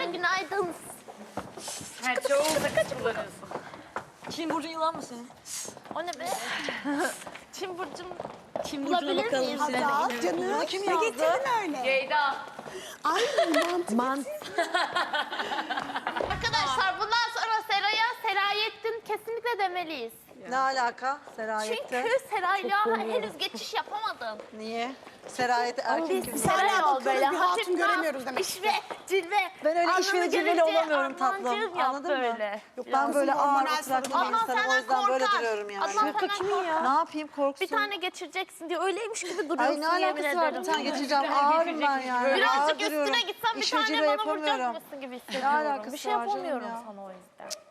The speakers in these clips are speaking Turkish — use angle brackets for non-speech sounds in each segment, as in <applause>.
Emre günaydın. Ha, çoğu kullanıyorsun. Çin burcun yılan mı senin? O ne be? <laughs> Çin burcum. Çin Bulabilir miyiz? Hazal canım. kim Ne yazdı? getirdin öyle? Ceyda. Ay mantı. Mant. <laughs> Arkadaşlar bundan sonra Seray'a Serayettin kesinlikle demeliyiz. Ne alaka Serayet'te? Çünkü Seray'la henüz geçiş yapamadın. Niye? Serayet'e erkek. Biz Seray ol bakıyoruz, böyle. bir hatun göremiyoruz demek iş ve cilve. Ben öyle iş Alnını ve cilveli görünce olamıyorum tatlım. Armancığım yap Anladın mı? böyle. Yok ben böyle ağır hormonal oturaklı bir Adnan insanım. O senden yüzden böyle korkar. duruyorum yani. Adnan senden korkar. Ne yapayım korksun? Bir tane geçireceksin diye öyleymiş gibi duruyorsun Ay ne alakası var? Bir tane geçeceğim. Ağırım ben yani. Ağır Birazcık duruyorum. üstüne gitsem bir tane bana yapamıyorum. vuracakmışsın gibi hissediyorum. alakası bir şey var canım yapamıyorum ya? sana o yüzden.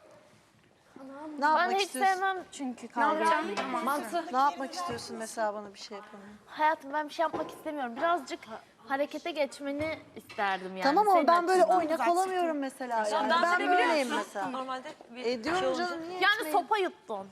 Ne Ben yapmak hiç istiyorsun? sevmem çünkü kavga. Mantı. Ne yapmak istiyorsun mesela bana bir şey yapalım. Hayatım ben bir şey yapmak istemiyorum. Birazcık harekete geçmeni isterdim yani. Tamam ama senin ben böyle açından. oynak olamıyorum mesela. Yani. dans Ben edebiliyor böyleyim musun? mesela. Normalde bir Ediyorum şey olunca- canım niye Yani etmeyeyim? sopa yuttun.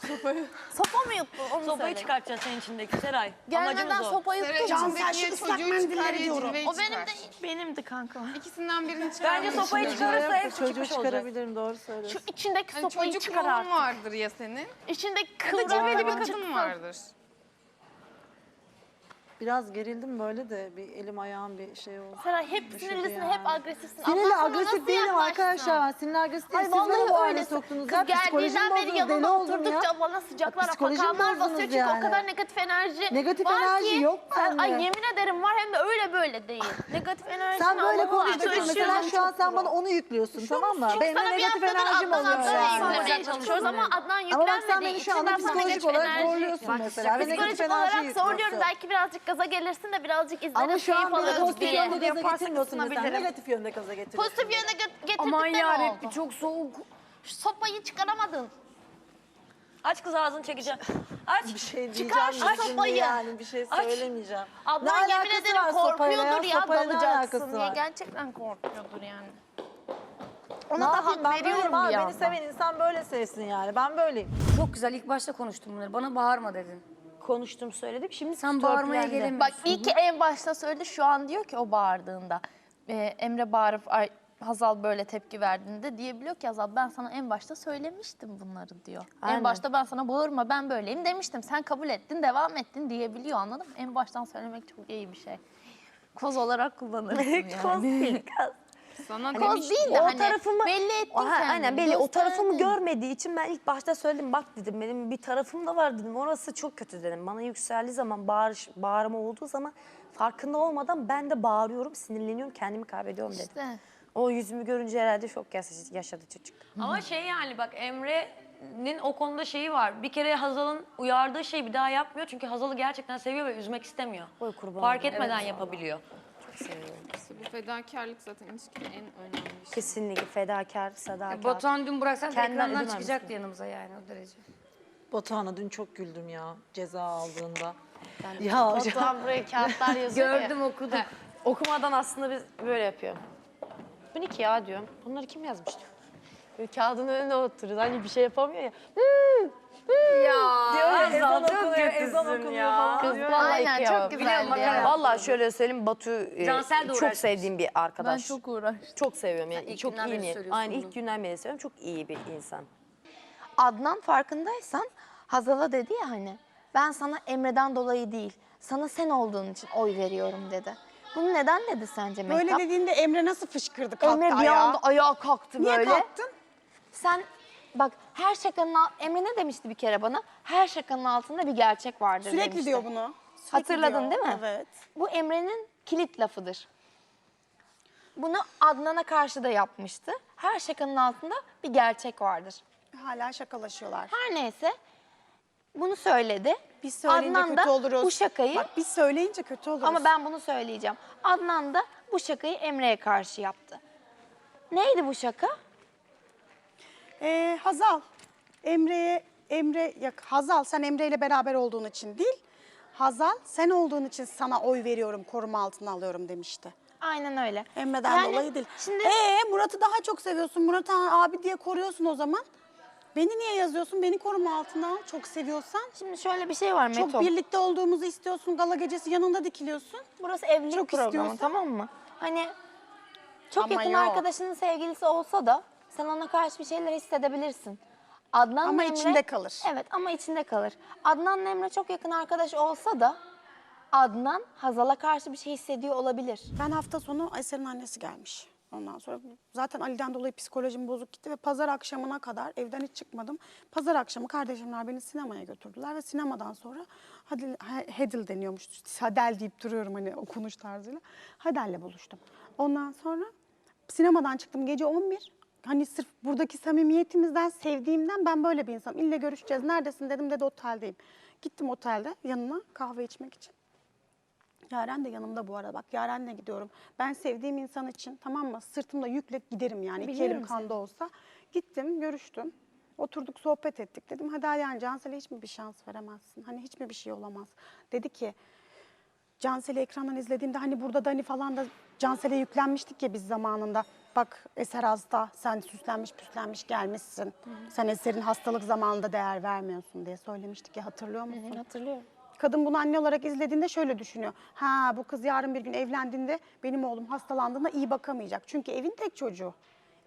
<laughs> Sopa mı yuttun onu Sopayı söyle. çıkartacaksın senin içindeki Seray. Gelmeden Amacımız o. sopa yuttun. Can sen şu ıslak mendilleri diyorum. O benim de benimdi kanka. İkisinden birini çıkar. Bence sopayı çıkarırsa hepsi Çocuğu çıkmış olacak. çıkarabilirim doğru söylüyorsun. Şu içindeki Yani sopayı çocuk çıkar artık. ruhun vardır ya senin. İçindeki Ya da kıvrım bir kadın vardır. Biraz gerildim böyle de bir elim ayağım bir şey oldu. Seray hep sinirlisin, yani. hep agresifsin. Sinirli Allah sana agresif nasıl değilim yaklaşsın? arkadaşlar. Ben sinirli agresif değilim. Siz beni bu öyle. soktunuz Kız. Psikolojim geldiğinden beri bozuldu. Deli yanına oldum ya. oturdukça bana sıcaklar Psikolojim afakanlar basıyor çünkü yani. o kadar negatif enerji Negatif var enerji ki. yok Sen- bende. Ay yemin ederim var hem de öyle böyle değil. Negatif enerji Sen böyle konuştukça mesela şu an sen bana onu yüklüyorsun tamam mı? Benim de sana bir negatif haftadır enerjim Adnan oluyor Adnan'ı yani. yüklemeye çalışıyoruz ama Adnan Ama bak sen yüklenmediği beni için şu anda ben sana psikolojik negatif olarak enerji zorluyorsun mesela. Ve negatif Psikolojik enerji olarak yüklüyorsun. zorluyorum. Belki birazcık gaza gelirsin de birazcık izlenir, Ama şu an alırız pozitif yönde gaza getirmiyorsun mesela. Negatif yönde gaza getiriyorsun. Pozitif yöne gö- getirdik Aman de ne yarabbi oldu? çok soğuk. Şu Sopayı çıkaramadın. Aç kız ağzını çekeceğim. Aç. Bir şey diyeceğim Çıkar şu şimdi sopayı. yani bir şey Aç. söylemeyeceğim. Adnan Ne yemin alakası ederim var sopayla korkuyordur ya, Sopayla ne dalacaksın alakası diye. var? Gerçekten korkuyordur yani. Ne Ona da yapayım hak ben veriyorum abi. bir Beni yandan. seven insan böyle sevsin yani. Ben böyleyim. Çok güzel ilk başta konuştum bunları. Bana bağırma dedin. Konuştum söyledim. Şimdi Sen bağırmaya gelemiyorsun. Bak iyi ki en başta söyledi şu an diyor ki o bağırdığında. e, Emre bağırıp ay, Hazal böyle tepki verdiğinde diyebiliyor ki Hazal ben sana en başta söylemiştim bunları diyor. En Aynen. başta ben sana bağırma ben böyleyim demiştim. Sen kabul ettin devam ettin diyebiliyor anladın mı? En baştan söylemek çok iyi bir şey. Koz olarak kullanırsın <laughs> yani. Koz değil. Sana Koz demiş. değil de o hani tarafımı belli ettin Aha, kendini. Aynen belli. O tarafımı görmediği için ben ilk başta söyledim. Bak dedim benim bir tarafım da var dedim. Orası çok kötü dedim. Bana yükseldiği zaman bağırış, bağırma olduğu zaman farkında olmadan ben de bağırıyorum, sinirleniyorum, kendimi kaybediyorum dedim. İşte. O yüzümü görünce herhalde şok yaş- yaşadı çocuk. Ama şey yani bak Emre'nin o konuda şeyi var. Bir kere Hazal'ın uyardığı şeyi bir daha yapmıyor. Çünkü Hazal'ı gerçekten seviyor ve üzmek istemiyor. Oy kurban Fark olayım. etmeden yapabiliyor. Bu fedakarlık zaten ilişkinin en önemli şey. Kesinlikle fedakar, sadakat. Batuhan dün bıraksan Kendinden ekrandan ödün çıkacaktı yanımıza yani o derece. Batuhan'a dün çok güldüm ya ceza aldığında. Ya hocam. Batuhan buraya kağıtlar <laughs> yazıyor ya. Gördüm okudum. Okumadan aslında biz böyle yapıyor. Bu ne ki ya diyorum. Bunları kim yazmış diyor. Böyle kağıdın önüne oturuyor. Hani bir şey yapamıyor ya. Ya ezan okunuyor, ezan okunuyor falan. Kız vallahi Aynen çok güzeldi ya. Vallahi şöyle söyleyeyim Batu e, Cansel de çok uğraşmış. sevdiğim bir Ben arkadaş. çok uğraştım. Çok seviyorum yani. ilk çok günden iyi beri niyet. söylüyorsun Aynen bunu. ilk günden beri seviyorum. Çok iyi bir insan. Adnan farkındaysan Hazal'a dedi ya hani ben sana Emre'den dolayı değil sana sen olduğun için oy veriyorum dedi. Bunu neden dedi sence Mehtap? Böyle dediğinde Emre nasıl fışkırdı kalktı Emre bir ayağa? anda ayağa kalktı Niye böyle. kalktın? Sen bak her şakanın al- Emre ne demişti bir kere bana? Her şakanın altında bir gerçek vardır Sürekli demişti. diyor bunu. Sürekli Hatırladın diyor. değil mi? Evet. Bu Emre'nin kilit lafıdır. Bunu Adnan'a karşı da yapmıştı. Her şakanın altında bir gerçek vardır. Hala şakalaşıyorlar. Her neyse bunu söyledi. Biz söyleyince Adnan kötü da oluruz. bu şakayı Bak biz söyleyince kötü oluruz. ama ben bunu söyleyeceğim. Adnan da bu şakayı Emre'ye karşı yaptı. Neydi bu şaka? Ee, Hazal, Emre'ye, Emre, ya Hazal sen Emre ile beraber olduğun için değil, Hazal sen olduğun için sana oy veriyorum, koruma altına alıyorum demişti. Aynen öyle. Emre'den Yani dolayı değil. Şimdi Ee Murat'ı daha çok seviyorsun. Murat'ı abi diye koruyorsun o zaman. Beni niye yazıyorsun? Beni koruma altına al. Çok seviyorsan. şimdi şöyle bir şey var Meto. Çok birlikte olduğumuzu istiyorsun. Gala gecesi yanında dikiliyorsun. Burası evlilik Çok programı istiyorsan- tamam mı? Hani Çok Ama yakın yok. arkadaşının sevgilisi olsa da sen ona karşı bir şeyler hissedebilirsin. Adnan Ama Emre, içinde kalır. Evet ama içinde kalır. Adnan Emre çok yakın arkadaş olsa da Adnan Hazal'a karşı bir şey hissediyor olabilir. Ben hafta sonu Eser'in annesi gelmiş. Ondan sonra zaten Ali'den dolayı psikolojim bozuk gitti ve pazar akşamına kadar evden hiç çıkmadım. Pazar akşamı kardeşimler beni sinemaya götürdüler ve sinemadan sonra Hadil, He- Hedil deniyormuş. Hadel deyip duruyorum hani okunuş tarzıyla. Hadel'le buluştum. Ondan sonra sinemadan çıktım gece 11. Hani sırf buradaki samimiyetimizden, sevdiğimden ben böyle bir insanım. İlle görüşeceğiz. Neredesin dedim dedi oteldeyim. Gittim otelde yanına kahve içmek için. Yaren de yanımda bu arada. Bak Yaren'le gidiyorum. Ben sevdiğim insan için tamam mı? Sırtımda yükle giderim yani. İki Biliyorum elim kanda olsa. Gittim, görüştüm. Oturduk, sohbet ettik. Dedim hadi Aliyan Cansel'e hiç mi bir şans veremezsin? Hani hiç mi bir şey olamaz? Dedi ki Cansel'i ekrandan izlediğimde hani burada Dani falan da Cansel'e yüklenmiştik ya biz zamanında. Bak Eser hasta, sen süslenmiş püslenmiş gelmişsin. Sen Eser'in hastalık zamanında değer vermiyorsun diye söylemiştik ya hatırlıyor musun? Hatırlıyorum. Kadın bunu anne olarak izlediğinde şöyle düşünüyor. Ha bu kız yarın bir gün evlendiğinde benim oğlum hastalandığında iyi bakamayacak. Çünkü evin tek çocuğu.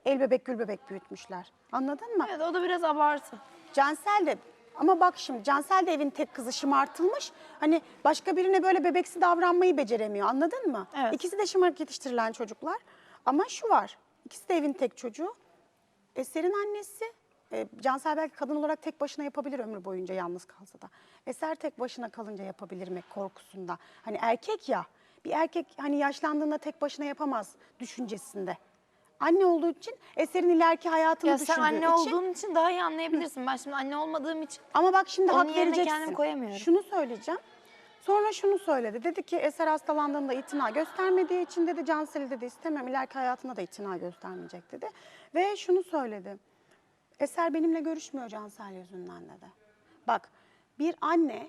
El bebek gül bebek büyütmüşler. Anladın mı? Evet o da biraz abartı. Cansel de ama bak şimdi Cansel de evin tek kızı şımartılmış. Hani başka birine böyle bebeksi davranmayı beceremiyor anladın mı? Evet. İkisi de şımarık yetiştirilen çocuklar. Ama şu var. İkisi de evin tek çocuğu. Eser'in annesi e, Cansel belki kadın olarak tek başına yapabilir ömrü boyunca yalnız kalsa da. Eser tek başına kalınca yapabilir mi korkusunda. Hani erkek ya bir erkek hani yaşlandığında tek başına yapamaz düşüncesinde. Anne olduğu için Eser'in ileriki hayatını Ya düşündüğü sen anne için. olduğun için daha iyi anlayabilirsin. Ben şimdi anne olmadığım için Ama bak şimdi Onun hak yerine vereceksin. kendimi koyamıyorum. Şunu söyleyeceğim. Sonra şunu söyledi. Dedi ki Eser hastalandığında itina göstermediği için dedi Cansel'i dedi istemem. ileriki hayatında da itina göstermeyecek dedi. Ve şunu söyledi. Eser benimle görüşmüyor Cansel yüzünden dedi. Bak bir anne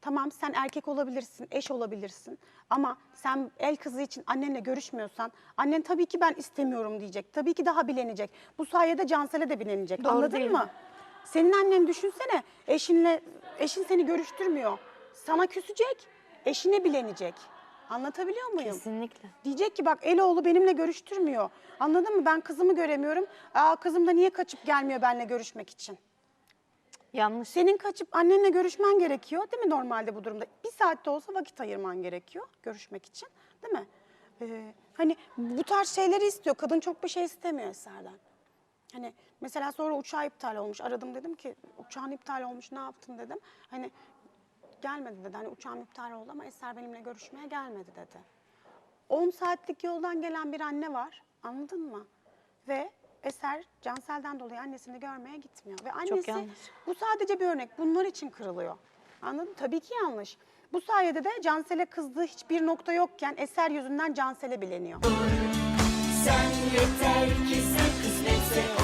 tamam sen erkek olabilirsin, eş olabilirsin. Ama sen el kızı için annenle görüşmüyorsan annen tabii ki ben istemiyorum diyecek. Tabii ki daha bilenecek. Bu sayede Cansel'e de bilenecek. Doğru Anladın değil mı? mi? Senin annen düşünsene eşinle eşin seni görüştürmüyor. Sana küsecek, eşine bilenecek. Anlatabiliyor muyum? kesinlikle. Diyecek ki bak Eloğlu benimle görüştürmüyor. Anladın mı? Ben kızımı göremiyorum. Aa, kızım da niye kaçıp gelmiyor benimle görüşmek için? Yanlış. Senin kaçıp annenle görüşmen gerekiyor değil mi normalde bu durumda? Bir saatte olsa vakit ayırman gerekiyor görüşmek için değil mi? Ee, hani bu tarz şeyleri istiyor. Kadın çok bir şey istemiyor Eser'den. Hani mesela sonra uçağı iptal olmuş. Aradım dedim ki uçağın iptal olmuş ne yaptın dedim. Hani gelmedi dedi. Hani uçağım iptal oldu ama Eser benimle görüşmeye gelmedi dedi. 10 saatlik yoldan gelen bir anne var. Anladın mı? Ve Eser Cansel'den dolayı annesini görmeye gitmiyor. Ve annesi yanlış. bu sadece bir örnek. Bunlar için kırılıyor. Anladın? Tabii ki yanlış. Bu sayede de Cansel'e kızdığı hiçbir nokta yokken Eser yüzünden Cansel'e bileniyor. Sen yeter ki sen kısmetse